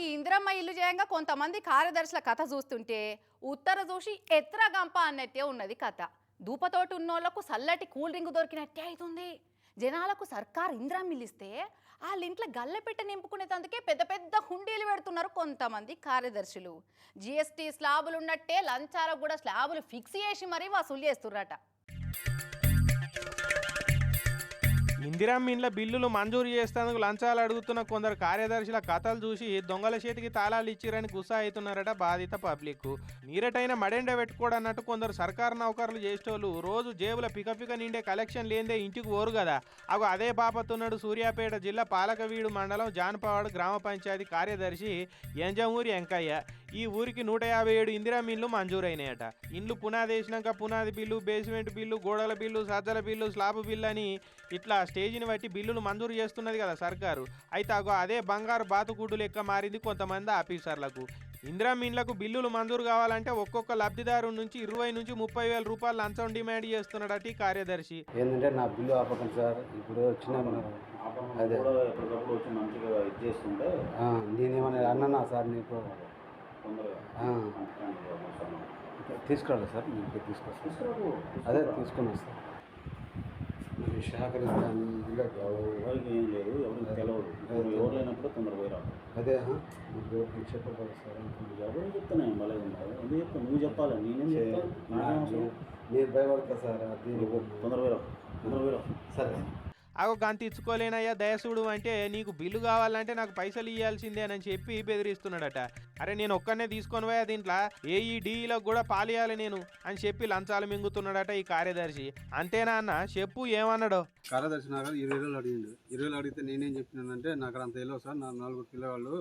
ఈ ఇందిరమ్మ ఇల్లు చేయంగా కొంతమంది కార్యదర్శుల కథ చూస్తుంటే ఉత్తర చూసి ఎత్ర గంప అన్నట్టే ఉన్నది కథ. దూపతోటి ఉన్నోళ్ళకు చల్లటి కూల్ డ్రింక్ దొరికినట్టే అవుతుంది జనాలకు సర్కార్ ఇందిరమ్మ ఇల్లు ఇస్తే వాళ్ళ ఇంట్లో గల్లెపెట్ట నింపుకునేటందుకే పెద్ద పెద్ద హుండీలు పెడుతున్నారు కొంతమంది కార్యదర్శులు. జిఎస్టీ స్లాబులు ఉన్నట్టే లంచాలకు కూడా స్లాబులు ఫిక్స్ చేసి మరీ వసూలు చేస్తుర్రట. ఇందిరమ్మ ఇండ్ల బిల్లులు మంజూరు చేస్తేందుకు లంచాలు అడుగుతున్న కొందరు కార్యదర్శుల కథలు చూసి దొంగల చేతికి తాళాలు ఇచ్చిరని గుస్సా అవుతున్నారట బాధిత పబ్లిక్ నీరటైన మడెండ పెట్టుకోడన్నట్టు కొందరు సర్కారు నౌకర్లు చేసేటోళ్ళు రోజు జేబుల పికపిక నిండే కలెక్షన్ లేదే ఇంటికి ఓరు కదా అగో అదే బాపతున్నాడు సూర్యాపేట జిల్లా పాలకవీడు మండలం జాన్పావాడ గ్రామ పంచాయతీ కార్యదర్శి ఎంజమూరి వెంకయ్య. ఈ ఊరికి నూట యాభై ఏడు ఇందిరమ్మ ఇండ్లు మంజూరైనాయట. ఇండ్లు పునాది వేసినాక పునాది బిల్లు బేస్మెంట్ బిల్లు గోడల బిల్లు సజ్జల బిల్లు స్లాబ్ బిల్లు అని ఇట్లా స్టేజ్ని బట్టి బిల్లులు మంజూరు చేస్తున్నది కదా సర్కారు. అయితే అగో అదే బంగారు బాతుకూడు లెక్క మారింది కొంతమంది ఆఫీసర్లకు. ఇందిరమ్మ ఇండ్లకు బిల్లులు మంజూరు కావాలంటే ఒక్కొక్క లబ్ధిదారు నుంచి ఇరవై నుంచి ముప్పై వేల రూపాయలు లంచం డిమాండ్ చేస్తున్నాడట ఈ కార్యదర్శి. ఏంటంటే నా బిల్లు ఆపకండి సార్ ఇప్పుడు వచ్చిన అదే. కూడా ఎప్పటికప్పుడు వచ్చి మంచిగా ఇది చేస్తుంటే ఆ, నేనేమన్నా అన్నానా సార్ నీకు? తీసుకురాలి సార్ మీకు తీసుకొస్తాను అదే తీసుకున్నాను సార్. మీరు సహకరిస్తాను. ఇలా ఎవరికి ఏం లేదు ఎవరికి ఇప్పుడు ఎవరు లేనప్పుడు తొందరగా పోయి రాదు అదే ఎవరికి చెప్పకూడదు సార్. ఎవరు చెప్తానే భలే ఉంటారు ఎందుకు చెప్తాను నువ్వు చెప్పాలి. నేనేం చెప్తాను? నేను భయపడతా సార్ తొందరగా పోయి రావు తొందరగా పోయి రావు సరే. అగో గంత ఇచ్చుకోలేనయ్యా దయసుడు అంటే నీకు బిల్లు కావాలంటే నాకు పైసలు ఇవ్వాల్సిందే అని చెప్పి బెదిరిస్తున్నాడట. అరే నేను ఒక్కనే తీసుకొని పోయా దీంట్లో? ఏఈ కూడా పాలియాలి నేను అని చెప్పి లంచాలు మింగుతున్నాడట ఈ కార్యదర్శి. అంతేనా అన్న? చెప్పు ఏమన్నాడు? కార్యదర్శి నాకు ఇరవై వేలు అడిగిండు. ఇరవై వేలు అడిగితే నేనేం చెప్పినానంటే నాకు అంత తెలియదు సార్ నా నలుగురు పిల్లవాళ్ళు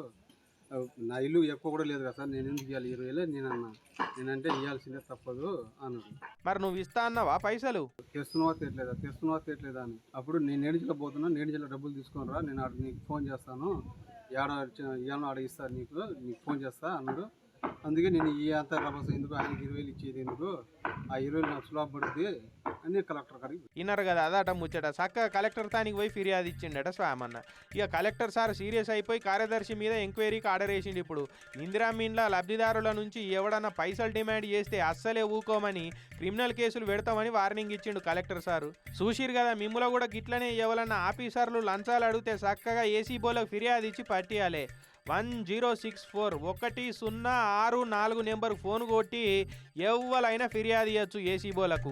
నా ఇల్లు ఎక్కువ కూడా లేదు కదా సార్ నేను ఎందుకు ఇవ్వాలి ఇరవై వేలే నేను అన్నా. నేనంటే ఇవ్వాల్సిందే తప్పదు అన్నాడు. మరి నువ్వు ఇస్తా అన్నావా పైసలు? తెస్తున్నావా తెట్లేదా తెస్తున్నావా తెట్లేదా అని. అప్పుడు నేను నేడిచిలో పోతున్నా నేడిచిలో డబ్బులు తీసుకొని రా నేను ఆడ నీకు ఫోన్ చేస్తాను. ఏడ ఇవ్వాలని ఆడ ఇస్తాను నీకు నీకు ఫోన్ చేస్తా అన్నాడు. అందుకే నేను ఈ అంత రభస ఎందుకు ఆయనకి ఇరవై వేలు ఇచ్చేది ఎందుకు? ఆ ఇరవై నాకు సులభ పడుతుంది అని కలెక్టర్ గారికి విన్నారు కదా అదట ముచ్చట. చక్కగా కలెక్టర్ తానికి పోయి ఫిర్యాదు ఇచ్చిండట స్వామన్న. ఇక కలెక్టర్ సార్ సీరియస్ అయిపోయి కార్యదర్శి మీద ఎంక్వైరీకి ఆర్డర్ వేసిండు ఇప్పుడు. ఇందిరా ఇండ్ల లబ్ధిదారుల నుంచి ఎవడన్నా పైసలు డిమాండ్ చేస్తే అస్సలే ఊకోమని క్రిమినల్ కేసులు పెడతామని వార్నింగ్ ఇచ్చిండు కలెక్టర్ సారు. చూసిరు కదా మిమ్ములో కూడా గిట్లనే ఎవరన్నా ఆఫీసర్లు లంచాలు అడిగితే చక్కగా ఏసీ బోలకు ఫిర్యాదు ఇచ్చి పట్టియాలి. వన్ జీరో సిక్స్ ఫోర్ ఒకటి సున్నా ఆరు నాలుగు నెంబర్ ఫోన్ కొట్టి ఎవ్వలైనా ఫిర్యాదు ఇవ్వచ్చు ఏసీబోలకు.